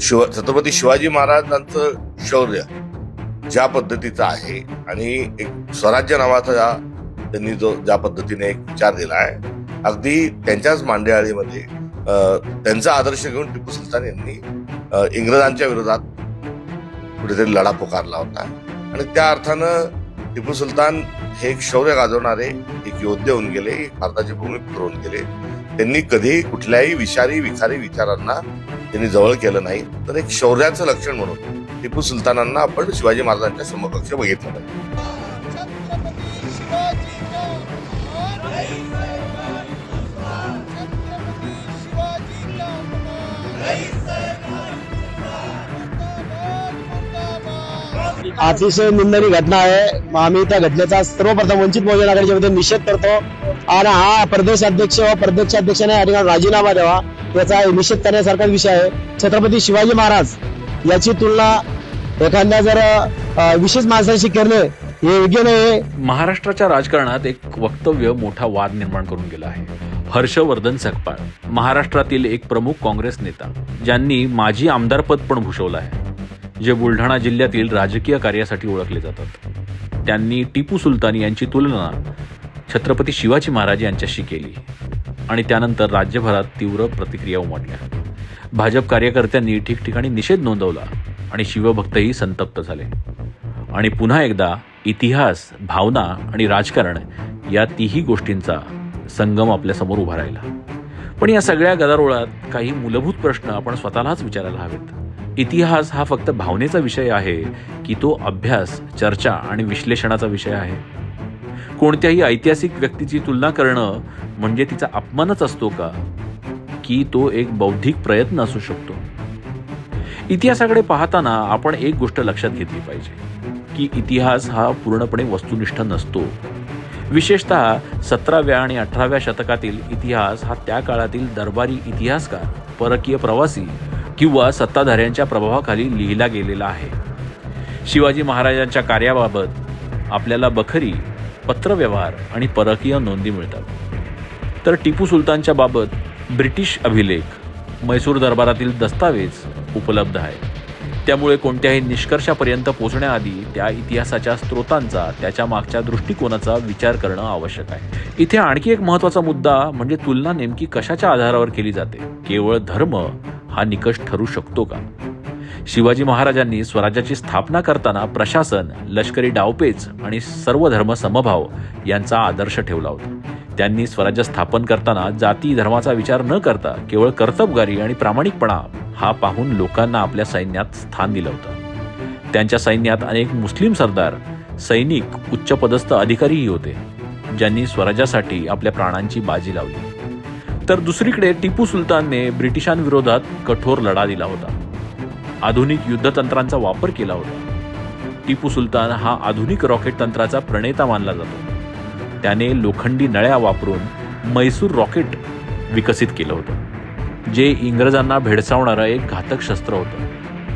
शिव छत्रपती शिवाजी महाराजांचं शौर्य ज्या पद्धतीचं आहे आणि एक स्वराज्य नावाचा त्यांनी जो ज्या पद्धतीने एक विचार दिला आहे अगदी त्यांच्याच मांडेआळीमध्ये त्यांचा आदर्श घेऊन टिपू सुलतान यांनी इंग्रजांच्या विरोधात कुठेतरी लढा पुकारला होता. आणि त्या अर्थानं टिपू सुलतान हे एक शौर्य गाजवणारे एक योद्धे होऊन गेले भारताची भारताचे भूमिपुत्र होऊन गेले. त्यांनी कधीही कुठल्याही विषारी विखारी विचारांना त्यांनी जवळ केलं नाही तर एक शौर्याचं लक्षण म्हणून टिपू सुलतानांना आपण शिवाजी महाराजांच्या समकक्ष बघितलं नाही अतिशय निंदनीय घटना आहे. आम्ही त्या घटनेचा सर्वप्रथम वंचित बहुजन आघाडीच्या मध्ये निषेध करतो. आणि हा प्रदेश अध्यक्ष व प्रदेशाध्यक्षाने या ठिकाणी राजीनामा द्यावा याचा निषेध करण्यासारखा विषय आहे. छत्रपती शिवाजी महाराज याची तुलना एखाद्या जर विशेष माणसाशी करणे हे योग्य नाही महाराष्ट्राच्या राजकारणात एक वक्तव्य मोठा वाद निर्माण करून गेला आहे. हर्षवर्धन सकपाळ महाराष्ट्रातील एक प्रमुख काँग्रेस नेता ज्यांनी माजी आमदारपद पण भूषवलं आहे जे बुलढाणा जिल्ह्यातील राजकीय कार्यासाठी ओळखले जातात. त्यांनी टिपू सुलतान यांची तुलना छत्रपती शिवाजी महाराज यांच्याशी केली. आणि त्यानंतर राज्यभरात तीव्र प्रतिक्रिया उमटल्या. भाजप कार्यकर्त्यांनी ठिकठिकाणी निषेध नोंदवला आणि शिवभक्तही संतप्त झाले. आणि पुन्हा एकदा इतिहास भावना आणि राजकारण या तिही गोष्टींचा संगम आपल्यासमोर उभा राहिला. पण या सगळ्या गदारोळात काही मूलभूत प्रश्न आपण स्वतःलाच विचारायला हवेत. इतिहास हा फक्त भावनेचा विषय आहे की तो अभ्यास चर्चा आणि विश्लेषणाचा विषय आहे? कोणत्याही ऐतिहासिक व्यक्तीची तुलना करणं म्हणजे तिचा अपमानच असतो का? की तो एक बौद्धिक प्रयत्न असू शकतो? इतिहासाकडे पाहताना आपण एक गोष्ट लक्षात घेतली पाहिजे की इतिहास हा पूर्णपणे वस्तुनिष्ठ नसतो. विशेषतः सतराव्या आणि अठराव्या शतकातील इतिहास हा त्या काळातील दरबारी इतिहासकार परकीय प्रवासी किंवा सत्ताधाऱ्यांच्या प्रभावाखाली लिहिला गेलेला आहे. शिवाजी महाराजांच्या कार्याबाबत आपल्याला बखरी पत्रव्यवहार आणि परकीय नोंदी मिळतात. तर टिपू सुलतानच्या बाबत ब्रिटिश अभिलेख मैसूर दरबारातील दस्तावेज उपलब्ध आहे त्यामुळे कोणत्याही निष्कर्षापर्यंत पोहोचण्याआधी त्या इतिहासाच्या स्रोतांचा त्याच्या मागच्या दृष्टिकोनाचा विचार करणं आवश्यक आहे. इथे आणखी एक महत्त्वाचा मुद्दा म्हणजे तुलना नेमकी कशाच्या आधारावर केली जाते? केवळ धर्म हा निकष ठरू शकतो का? शिवाजी महाराजांनी स्वराज्याची स्थापना करताना प्रशासन लष्करी डावपेच आणि सर्व धर्म समभाव यांचा आदर्श ठेवला होता. त्यांनी स्वराज्य स्थापन करताना जाती धर्माचा विचार न करता केवळ कर्तबगारी आणि प्रामाणिकपणा हा पाहून लोकांना आपल्या सैन्यात स्थान दिलं होतं. त्यांच्या सैन्यात अनेक मुस्लिम सरदार सैनिक उच्चपदस्थ अधिकारीही होते ज्यांनी स्वराज्यासाठी आपल्या प्राणांची बाजी लावली. तर दुसरीकडे टिपू सुलतानने ब्रिटिशांविरोधात कठोर लढा दिला होता. आधुनिक युद्धतंत्रांचा वापर केला होता. टिपू सुलतान हा आधुनिक रॉकेट तंत्राचा प्रणेता मानला जातो. त्याने लोखंडी नळ्या वापरून मैसूर रॉकेट विकसित केलं होतं जे इंग्रजांना भेडसावणारं एक घातक शस्त्र होतं.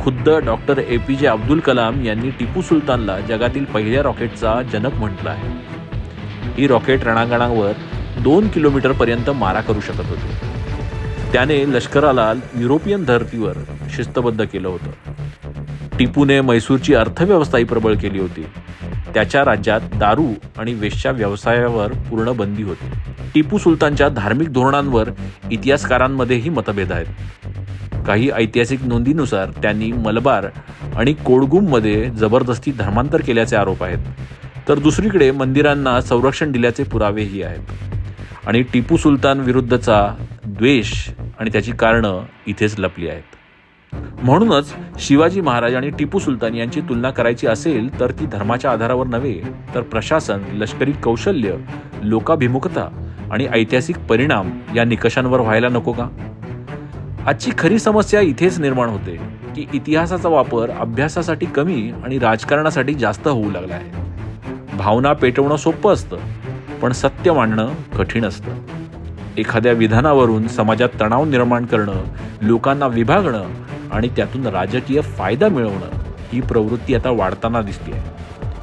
खुद्द डॉक्टर ए पी जे अब्दुल कलाम यांनी टिपू सुलतानला जगातील पहिल्या रॉकेटचा जनक म्हटलं आहे. ही रॉकेट रणांगणावर दोन किलोमीटरपर्यंत मारा करू शकत होती. त्याने लष्कराला युरोपियन धर्तीवर शिस्तबद्ध केलं होतं. टिपूने मैसूरची अर्थव्यवस्थाही प्रबळ केली होती. त्याच्या राज्यात दारू आणि वेश्या व्यवसायावर पूर्ण बंदी होती. टिपू सुलतानच्या धार्मिक धोरणांवर इतिहासकारांमध्येही मतभेद आहेत. काही ऐतिहासिक नोंदीनुसार त्यांनी मलबार आणि कोडगुममध्ये जबरदस्ती धर्मांतर केल्याचे आरोप आहेत. तर दुसरीकडे मंदिरांना संरक्षण दिल्याचे पुरावेही आहेत. आणि टिपू सुलतान विरुद्धचा द्वेष आणि त्याची कारणं इथेच लपली आहेत. म्हणूनच शिवाजी महाराज आणि टिपू सुलतान यांची तुलना करायची असेल तर ती धर्माच्या आधारावर नव्हे तर प्रशासन लष्करी कौशल्य लोकाभिमुखता आणि ऐतिहासिक परिणाम या निकषांवर व्हायला नको का? आजची खरी समस्या इथेच निर्माण होते की इतिहासाचा वापर अभ्यासासाठी कमी आणि राजकारणासाठी जास्त होऊ लागला आहे. भावना पेटवणं सोपं असतं पण सत्य मांडणं कठीण असतं. एखाद्या विधानावरून समाजात तणाव निर्माण करणं लोकांना विभागणं आणि त्यातून राजकीय फायदा मिळवणं ही प्रवृत्ती आता वाढताना दिसते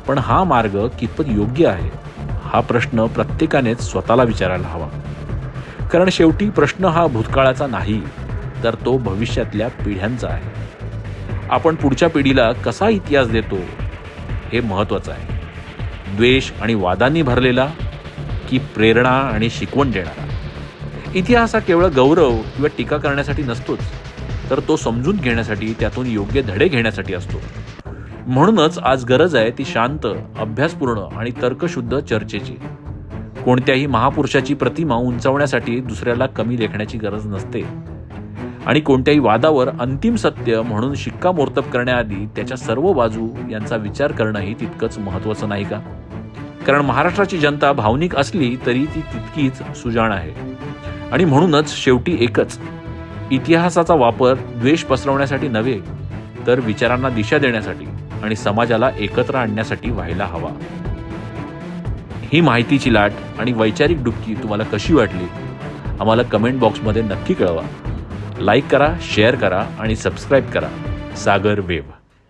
पण हा मार्ग कितपत योग्य आहे? हा प्रश्न प्रत्येकानेच स्वतःला विचारायला हवा. कारण शेवटी प्रश्न हा भूतकाळाचा नाही तर तो भविष्यातल्या पिढ्यांचा आहे. आपण पुढच्या पिढीला कसा इतिहास देतो हे महत्त्वाचं आहे. द्वेष आणि वादांनी भरलेला की प्रेरणा आणि शिकवण देणारा. इतिहास हा केवळ गौरव किंवा टीका करण्यासाठी नसतोच तर तो समजून घेण्यासाठी त्यातून योग्य धडे घेण्यासाठी असतो. म्हणूनच आज गरज आहे ती शांत अभ्यासपूर्ण आणि तर्कशुद्ध चर्चेची. कोणत्याही महापुरुषाची प्रतिमा उंचावण्यासाठी दुसऱ्याला कमी लेखण्याची गरज नसते. आणि कोणत्याही वादावर अंतिम सत्य म्हणून शिक्कामोर्तब करण्याआधी त्याच्या सर्व बाजू यांचा विचार करणंही तितकंच महत्त्वाचं नाही का? कारण महाराष्ट्राची जनता भावनिक असली तरी ती तितकीच सुजाण आहे. आणि म्हणूनच शेवटी एकच. इतिहासाचा वापर द्वेष पसरवण्यासाठी नव्हे तर विचारांना दिशा देण्यासाठी आणि समाजाला एकत्र आणण्यासाठी व्हायला हवा. ही माहितीची लाट आणि वैचारिक डुबकी तुम्हाला कशी वाटली? आम्हाला कमेंट बॉक्समध्ये नक्की कळवा. लाईक करा शेअर करा आणि सबस्क्राईब करा. सागर वेव्ह